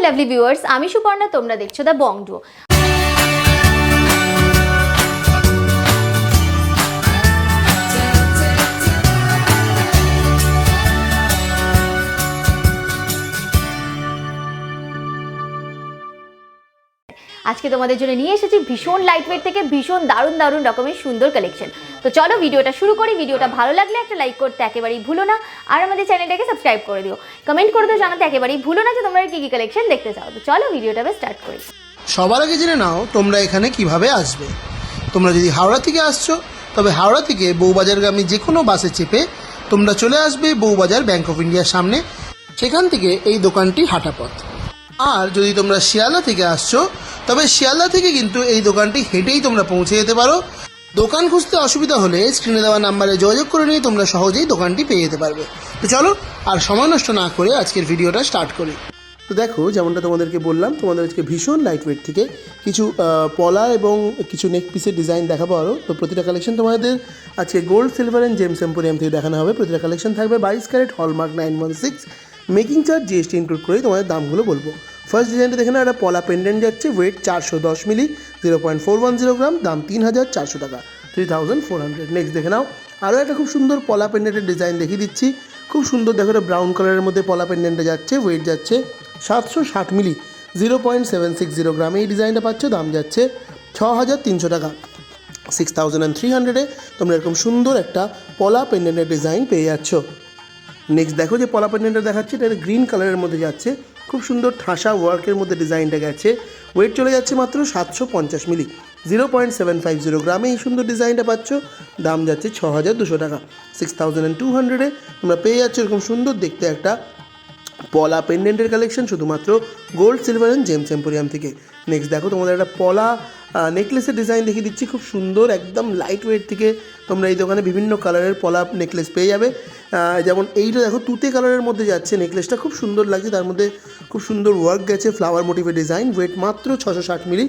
My lovely viewers আমি সুপর্ণা তোমরা দেখছ দ্য বং ডুও আজকে তোমাদের জন্য নিয়ে এসেছি ভীষণ লাইট ওয়েট থেকে ভীষণ দারুণ দারুণ রকমের সুন্দর কালেকশন তো চলো ভিডিওটা শুরু করি। ভিডিওটা ভালো লাগলে একটা লাইক করতে একেবারেই ভুলো না। আর আমাদের চ্যানেলটাকে সাবস্ক্রাইব করে দিও। কমেন্ট করে দিও, জানাতে একেবারেই ভুলো না যে তোমরা কি কি কালেকশন দেখতে চাও। তো চলো ভিডিওটা স্টার্ট করি। সবার আগে জেনে নাও তোমরা এখানে কীভাবে আসবে। তোমরা যদি হাওড়া থেকে আসছো, তবে হাওড়া থেকে বউবাজারগামী যে কোনো বাসে চেপে তোমরা চলে আসবে বউবাজার ব্যাংক অফ ইন্ডিয়ার সামনে। সেখান থেকে এই দোকানটি হাঁটা পথ আর যদি তোমরা শিয়ালদা থেকে আসছো তবে শিয়ালদা থেকে কিন্তু এই দোকানটি হেঁটেই তোমরা পৌঁছে যেতে পারো। দোকান খুঁজতে অসুবিধা হলে স্ক্রিনে দেওয়া নাম্বারে যোগাযোগ করে নিয়ে তোমরা সহজেই দোকানটি পেয়ে যেতে পারবে। তো চলো, আর সময় নষ্ট না করে আজকের ভিডিওটা স্টার্ট করি। তো দেখো, যেমনটা তোমাদেরকে বললাম, তোমাদের আজকে ভীষণ লাইট ওয়েট থেকে কিছু পলা এবং কিছু নেক পিসের ডিজাইন দেখাবো আরও তো প্রতিটা কালেকশন তোমাদের আজকে gold silver and gems emporium থেকে দেখানো হবে। প্রতিটা কালেকশন থাকবে বাইশ carat hallmark nine one six making charge GST include করেই তোমাদের দামগুলো বলব। ফার্স্ট ডিজাইনটা দেখে নাও একটা পলা পেন্ডেন্ট যাচ্ছে ওয়েট চারশো দশ milli zero point four one zero gram দাম তিন হাজার চারশো টাকা three thousand four hundred next দেখে নাও আরও একটা খুব সুন্দর পলা পেন্ডেন্টের ডিজাইন দেখিয়ে দিচ্ছি। খুব সুন্দর দেখো, এটা ব্রাউন কালারের মধ্যে পলা পেন্ডেন্টে যাচ্ছে ওয়েট যাচ্ছে সাতশো ষাট milli zero point seven six zero গ্রামে এই ডিজাইনটা পাচ্ছ, দাম যাচ্ছে ছ হাজার তিনশো টাকা। সিক্স থাউজেন্ড অ্যান্ড থ্রি হান্ড্রেডে তোমরা এরকম সুন্দর একটা পলা পেন্ডেন্টের ডিজাইন পেয়ে যাচ্ছ। নেক্সট দেখো যে পলা পেন্ডেন্টটা দেখাচ্ছে, এটা গ্রিন কালারের মধ্যে যাচ্ছে। খুব সুন্দর ঠাসা ওয়ার্কের মধ্যে ডিজাইনটা গেছে। ওয়েট চলে যাচ্ছে মাত্র সাতশো পঞ্চাশ milli zero point seven five zero গ্রামে এই সুন্দর ডিজাইনটা পাচ্ছ। দাম যাচ্ছে ছ হাজার দুশো টাকা। সিক্স থাউজেন্ড অ্যান্ড টু হান্ড্রেডে তোমরা পেয়ে যাচ্ছ এরকম সুন্দর দেখতে একটা পলা পেন্ডেন্টের কালেকশন শুধুমাত্র gold silver and gems emporium থেকে। নেক্সট দেখো তোমাদের একটা পলা নেকলেসের ডিজাইন দেখিয়ে দিচ্ছি। খুব সুন্দর, একদম লাইট ওয়েট থেকে তোমরা এই দোকানে বিভিন্ন কালারের পলা নেকলেস পেয়ে যাবে। যেমন এইটা দেখো, তুতে কালারের মধ্যে যাচ্ছে নেকলেসটা খুব সুন্দর লাগছে, তার মধ্যে খুব সুন্দর ওয়ার্ক গেছে ফ্লাওয়ার মোটিভের ডিজাইন ওয়েট মাত্র ছশো ষাট milli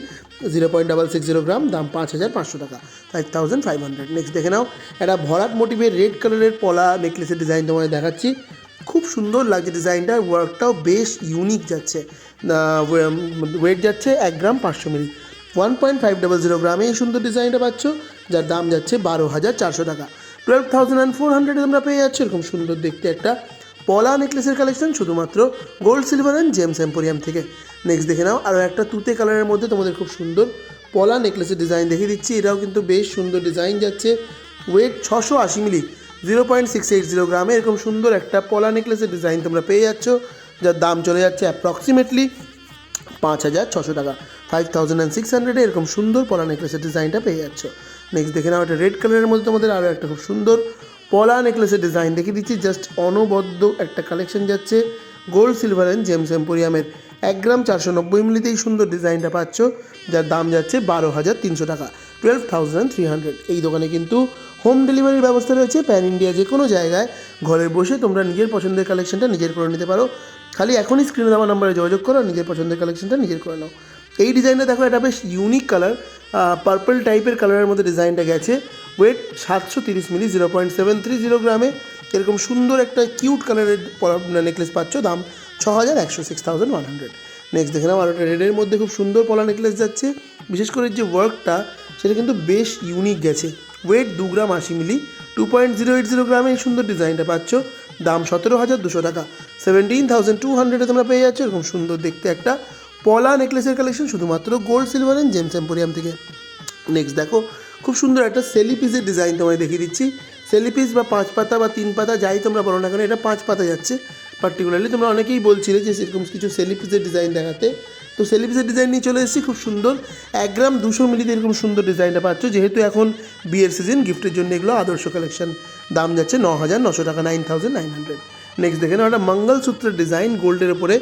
zero point double six zero gram দাম পাঁচ হাজার পাঁচশো টাকা five thousand five hundred next দেখে নাও একটা ভরাট মোটিভের রেড কালারের পলা নেকলেসের ডিজাইন তোমাদের দেখাচ্ছি। খুব সুন্দর লাগছে ডিজাইনটা ওয়ার্কটাও বেশ ইউনিক যাচ্ছে। ওয়েট যাচ্ছে এক গ্রাম পাঁচশো milli one point five double zero গ্রামে এই সুন্দর ডিজাইনটা পাচ্ছ, যার দাম যাচ্ছে বারো হাজার চারশো টাকা। টুয়েলভ থাউজেন্ড অ্যান্ড ফোর হান্ড্রেডে তোমরা পেয়ে যাচ্ছ এরকম সুন্দর দেখতে একটা পলা নেকলেসের কালেকশন শুধুমাত্র gold silver and gems emporium থেকে। নেক্সট দেখে নাও, আরও একটা তুতে কালারের মধ্যে তোমাদের খুব সুন্দর পলা নেকলেসের ডিজাইন দেখিয়ে দিচ্ছি। এটাও কিন্তু বেশ সুন্দর ডিজাইন যাচ্ছে ওয়েট ছশো আশি milli zero point six eight zero গ্রামে এরকম সুন্দর একটা পলা নেকলেসের ডিজাইন তোমরা পেয়ে যাচ্ছ, যার দাম চলে যাচ্ছে অ্যাপ্রক্সিমেটলি পাঁচ হাজার ছশো টাকা। ফাইভ থাউজেন্ড অ্যান্ড সিক্স হান্ড্রেডে এরকম সুন্দর পলা নেকলেসের ডিজাইনটা পেয়ে যাচ্ছ। নেক্সট দেখে নাও একটা রেড কালারের মধ্যে তোমাদের আরও একটা খুব সুন্দর পলা নেকলেসের ডিজাইন দেখিয়ে দিচ্ছি। জাস্ট অনবদ্য একটা কালেকশন যাচ্ছে। গোল্ড সিলভার অ্যান্ড জেমস এম্পোরিয়ামের এক গ্রাম চারশো নব্বই মিলিতে এই সুন্দর ডিজাইনটা পাচ্ছ, যার দাম যাচ্ছে বারো হাজার তিনশো টাকা টুয়েলভ থাউজেন্ড থ্রি হান্ড্রেড এই দোকানে কিন্তু হোম ডেলিভারির ব্যবস্থা রয়েছে। প্যান ইন্ডিয়া যে কোনো জায়গায় ঘরে বসে তোমরা নিজের পছন্দের কালেকশনটা নিজের করে নিতে পারো। খালি এখনই স্ক্রিনে দেওয়া নাম্বারে যোগাযোগ করো, নিজের পছন্দের কালেকশনটা নিজের করে নাও। এই ডিজাইনটা দেখো, এটা বেশ ইউনিক কালার পার্পল টাইপের কালারের মধ্যে ডিজাইনটা গেছে। ওয়েট সাতশো তিরিশ milli zero point seven three zero গ্রামে। এরকম সুন্দর একটা কিউট কালারের নেকলেস পাচ্ছ, দাম ছ হাজার একশো six thousand one hundred next দেখে নাও, আর একটা রেডের মধ্যে খুব সুন্দর পলা নেকলেস যাচ্ছে। বিশেষ করে যে ওয়ার্কটা সেটা কিন্তু বেশ ইউনিক গেছে। ওয়েট দু গ্রাম আশি milli two point zero eight zero গ্রামে এই সুন্দর ডিজাইনটা পাচ্ছ। দাম সতেরো হাজার দুশো টাকা। সেভেন্টিন থাউজেন্ড টু হান্ড্রেডে তোমরা পেয়ে যাচ্ছ, এরকম সুন্দর দেখতে একটা পলা নেকলেসের কালেকশন শুধুমাত্র gold silver and gems emporium থেকে। নেক্সট দেখো, খুব সুন্দর একটা সেলি পিসের ডিজাইন তোমায় দেখিয়ে দিচ্ছি। সেলি পিস বা পাঁচ পাতা বা তিন পাতা, যাই তোমরা বলো না কেন, এটা পাঁচ পাতা যাচ্ছে। পার্টিকুলারলি তোমরা অনেকেই বলছিলে যে সেরকম কিছু সেলি পিসের ডিজাইন দেখাতে। তো সেলি পিসের ডিজাইন নিয়ে চলে এসেছি, খুব সুন্দর। এক গ্রাম দুশো মিলিতে এরকম সুন্দর ডিজাইনটা পাচ্ছ। যেহেতু এখন বিয়ের সিজন গিফটের জন্য এগুলো আদর্শ কালেকশন দাম যাচ্ছে ন হাজার নশো টাকা nine thousand nine hundred next দেখে নাও একটা মঙ্গলসূত্রের ডিজাইন গোল্ডের উপরে।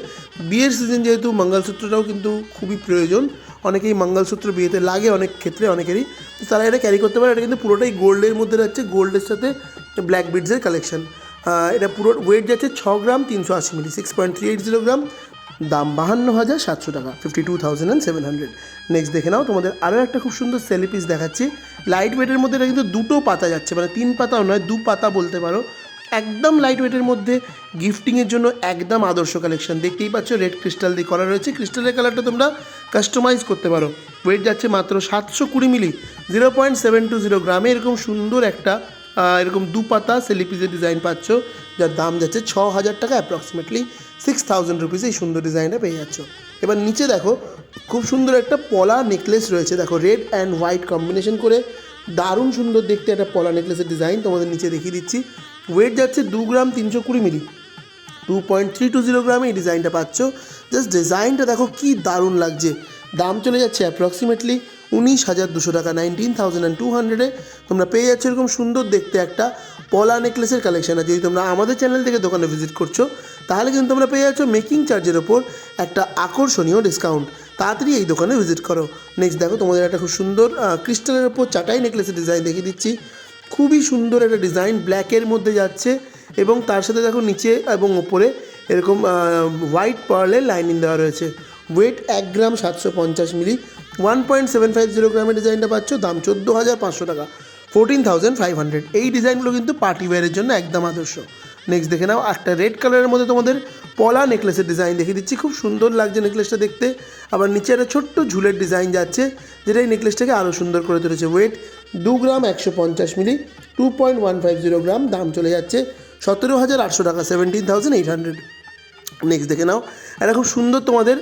বিয়ের সিজন যেহেতু, মঙ্গলসূত্রটাও কিন্তু খুবই প্রয়োজন। অনেকেই মঙ্গলসূত্র বিয়েতে লাগে অনেক ক্ষেত্রে, অনেকেরই। তো তারা এটা ক্যারি করতে পারে, এটা কিন্তু পুরোটাই গোল্ডের মধ্যে যাচ্ছে গোল্ডের সাথে ব্ল্যাক বিডসের কালেকশন এটা পুরো ওয়েট যাচ্ছে ছ গ্রাম তিনশো আশি milli six point three eight zero gram. দাম বাহান্ন হাজার সাতশো টাকা fifty two thousand and seven hundred next দেখে নাও, তোমাদের আরও একটা খুব সুন্দর সেলি পিস দেখাচ্ছি। লাইট ওয়েটের মধ্যে এটা কিন্তু দুটো পাতা যাচ্ছে মানে তিন পাতাও নয়, দু পাতা বলতে পারো। একদম লাইট ওয়েটের মধ্যে গিফটিংয়ের জন্য একদম আদর্শ কালেকশন দেখতেই পাচ্ছ রেড ক্রিস্টাল দিয়ে করা রয়েছে। ক্রিস্টালের কালারটা তোমরা কাস্টমাইজ করতে পারো। ওয়েট যাচ্ছে মাত্র সাতশো কুড়ি milli zero point seven two zero গ্রামে এরকম সুন্দর একটা এরকম দু পাতা সেলিপিজের ডিজাইন পাচ্ছ, যার দাম যাচ্ছে ছ হাজার টাকা অ্যাপ্রক্সিমেটলি সিক্স থাউজেন্ড রুপিস এই সুন্দর ডিজাইনটা পেয়ে যাচ্ছ। এবার নিচে দেখো, খুব সুন্দর একটা পলা নেকলেস রয়েছে। দেখো রেড অ্যান্ড হোয়াইট কম্বিনেশন করে দারুণ সুন্দর দেখতে একটা পলা নেকলেসের ডিজাইন তোমাদের নিচে দেখিয়ে দিচ্ছি। ওয়েট যাচ্ছে দু গ্রাম তিনশো কুড়ি milli. Two point three two zero গ্রামে এই ডিজাইনটা পাচ্ছ। জাস্ট ডিজাইনটা দেখো কি দারুণ লাগছে। দাম চলে যাচ্ছে অ্যাপ্রক্সিমেটলি উনিশ হাজার দুশো টাকা নাইনটিন থাউজেন্ড অ্যান্ড টু হান্ড্রেডে তোমরা পেয়ে যাচ্ছ এরকম সুন্দর দেখতে একটা পলা নেকলেসের কালেকশান আর যদি তোমরা আমাদের চ্যানেল থেকে দোকানে ভিজিট করছ, তাহলে কিন্তু তোমরা পেয়ে যাচ্ছ মেকিং চার্জের ওপর একটা আকর্ষণীয় ডিসকাউন্ট তাড়াতাড়ি এই দোকানে ভিজিট করো। নেক্সট দেখো তোমাদের একটা খুব সুন্দর ক্রিস্টালের ওপর চাটাই নেকলেসের ডিজাইন দেখিয়ে দিচ্ছি। খুবই সুন্দর একটা ডিজাইন ব্ল্যাকের মধ্যে যাচ্ছে এবং তার সাথে দেখো নিচে এবং ওপরে এরকম হোয়াইট পার্লের লাইনিং দেওয়া রয়েছে। ওয়েট এক গ্রাম সাতশো পঞ্চাশ milli. One point seven five zero গ্রামের ডিজাইনটা পাচ্ছ, দাম চোদ্দ হাজার পাঁচশো টাকা। ফোরটিন থাউজেন্ড ফাইভ হান্ড্রেড এই ডিজাইনগুলো কিন্তু পার্টি ওয়্যারের জন্য একদম আদর্শ। নেক্সট দেখে নাও একটা রেড কালারের মধ্যে তোমাদের পলা নেকলেসের ডিজাইন দেখিয়ে দিচ্ছি। খুব সুন্দর লাগছে নেকলেসটা দেখতে। আবার নিচে একটা ছোট্ট ঝুলের ডিজাইন যাচ্ছে, যেটা এই নেকলেসটাকে আরও সুন্দর করে তুলেছে। ওয়েট দু গ্রাম একশো পঞ্চাশ milli two point one five zero gram, দাম চলে যাচ্ছে সতেরো হাজার আটশো টাকা seventeen thousand eight hundred next দেখে নাও। এটা খুব সুন্দর তোমাদের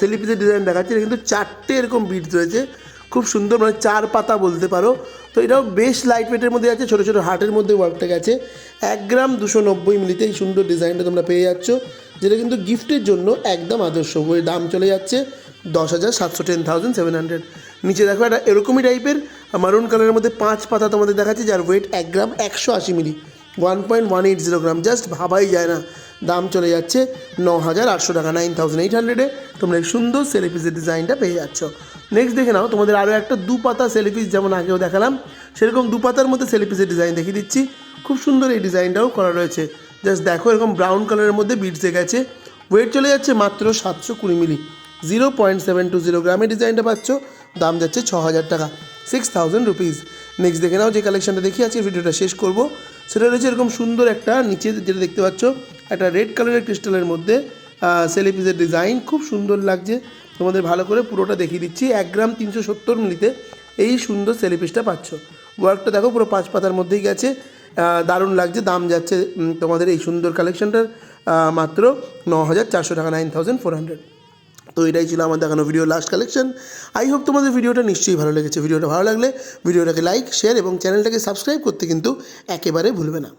সেলিপিসের ডিজাইন দেখাচ্ছে। এটা কিন্তু চারটে এরকম বিট রয়েছে। খুব সুন্দর মানে চার পাতা বলতে পারো। তো এটাও বেশ লাইট ওয়েটের মধ্যে আছে, ছোটো ছোটো হার্টের মধ্যে ওয়ার্কটা গেছে। এক গ্রাম দুশো নব্বই মিলিতে এই সুন্দর ডিজাইনটা তোমরা পেয়ে যাচ্ছ। যেটা কিন্তু গিফটের জন্য একদম আদর্শ। বই দাম চলে যাচ্ছে দশ হাজার সাতশো টেন থাউজেন্ড সেভেন হান্ড্রেড নিচে দেখো একটা এরকমই টাইপের মারুন কালারের মধ্যে পাঁচ পাতা তোমাদের দেখাচ্ছে, যার ওয়েট এক গ্রাম একশো আশি milli one point one eight zero gram just ভাবাই যায় না। দাম চলে যাচ্ছে ন হাজার আটশো টাকা নাইন থাউজেন্ড এইট হান্ড্রেডে তোমরা এই সুন্দর সেলিপিসের ডিজাইনটা পেয়ে যাচ্ছ। নেক্সট দেখে নাও, তোমাদের আরও একটা দু পাতা সেলিপিস যেমন আগেও দেখালাম, সেরকম দু পাতার মধ্যে সেলিপিসের ডিজাইন দেখিয়ে দিচ্ছি। খুব সুন্দর এই ডিজাইনটাও করা রয়েছে। জাস্ট দেখো এরকম ব্রাউন কালারের মধ্যে বিটসে গেছে। ওয়েট চলে যাচ্ছে মাত্র সাতশো কুড়ি milli zero point seven two zero গ্রামের ডিজাইনটা পাচ্ছ, দাম যাচ্ছে ছ হাজার টাকা। সিক্স থাউজেন্ড রুপিস নেক্সট দেখে নাও যে কালেকশনটা দেখি আজকে ভিডিওটা শেষ করব। সেটা রয়েছে এরকম সুন্দর একটা নিচে যেটা দেখতে পাচ্ছ, একটা রেড কালারের ক্রিস্টালের মধ্যে সেলিপিসের ডিজাইন খুব সুন্দর লাগছে। তোমাদের ভালো করে পুরোটা দেখিয়ে দিচ্ছি। এক গ্রাম তিনশো সত্তর মিলিতে এই সুন্দর সেলিপিসটা পাচ্ছ। ওয়ার্কটা দেখো পুরো পাঁচ পাতার মধ্যেই গেছে। দারুণ লাগছে, দাম যাচ্ছে তোমাদের এই সুন্দর কালেকশনটার মাত্র ন হাজার চারশো টাকা নাইন থাউজেন্ড ফোর হান্ড্রেড তো এটাই ছিল আমার দেখানো video last collection I hope তোমাদের ভিডিওটা নিশ্চয়ই ভালো লেগেছে। ভিডিওটা ভালো লাগলে ভিডিওটাকে লাইক শেয়ার এবং চ্যানেলটাকে সাবস্ক্রাইব করতে কিন্তু একেবারে ভুলবে না।